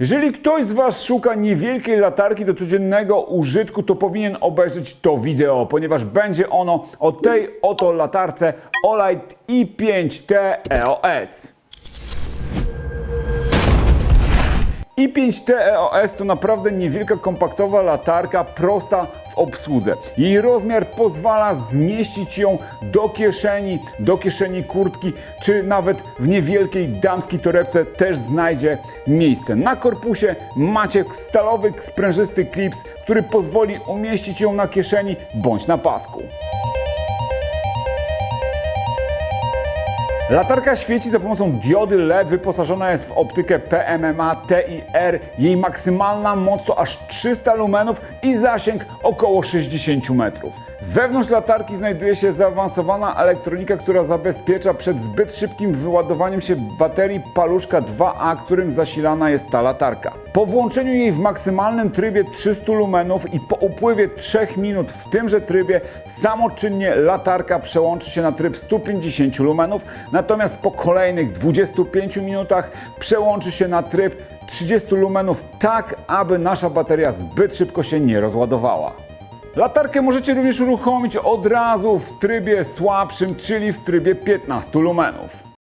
Jeżeli ktoś z Was szuka niewielkiej latarki do codziennego użytku, to powinien obejrzeć to wideo, ponieważ będzie ono o tej oto latarce Olight i5T EOS. i5T EOS to naprawdę niewielka kompaktowa latarka, prosta w obsłudze. Jej rozmiar pozwala zmieścić ją do kieszeni, do kieszeni kurtki, czy nawet w niewielkiej damskiej torebce też znajdzie miejsce. Na korpusie macie stalowy, sprężysty klips, który pozwoli umieścić ją na kieszeni bądź na pasku. Latarka świeci za pomocą diody LED, wyposażona jest w optykę PMMA TIR. Jej maksymalna moc to aż 300 lumenów i zasięg około 60 metrów. Wewnątrz latarki znajduje się zaawansowana elektronika, która zabezpiecza przed zbyt szybkim wyładowaniem się baterii paluszka 2A, którym zasilana jest ta latarka. Po włączeniu jej w maksymalnym trybie 300 lumenów i po upływie 3 minut w tymże trybie samoczynnie latarka przełączy się na tryb 150 lumenów, natomiast po kolejnych 25 minutach przełączy się na tryb 30 lumenów tak, aby nasza bateria zbyt szybko się nie rozładowała. Latarkę możecie również uruchomić od razu w trybie słabszym, czyli w trybie 15 lumenów.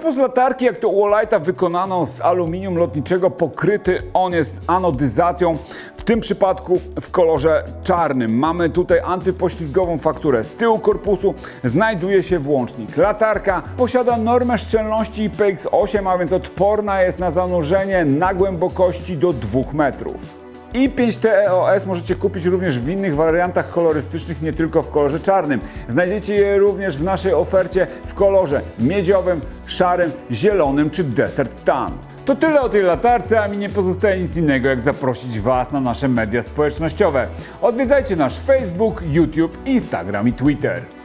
Korpus latarki, jak to u Olighta wykonano z aluminium lotniczego, pokryty on jest anodyzacją, w tym przypadku w kolorze czarnym. Mamy tutaj antypoślizgową fakturę. Z tyłu korpusu znajduje się włącznik. Latarka posiada normę szczelności IPX8, a więc odporna jest na zanurzenie na głębokości do 2 metrów. I 5T EOS możecie kupić również w innych wariantach kolorystycznych, nie tylko w kolorze czarnym. Znajdziecie je również w naszej ofercie w kolorze miedziowym, szarym, zielonym czy desert tan. To tyle o tej latarce, a mi nie pozostaje nic innego jak zaprosić Was na nasze media społecznościowe. Odwiedzajcie nasz Facebook, YouTube, Instagram i Twitter.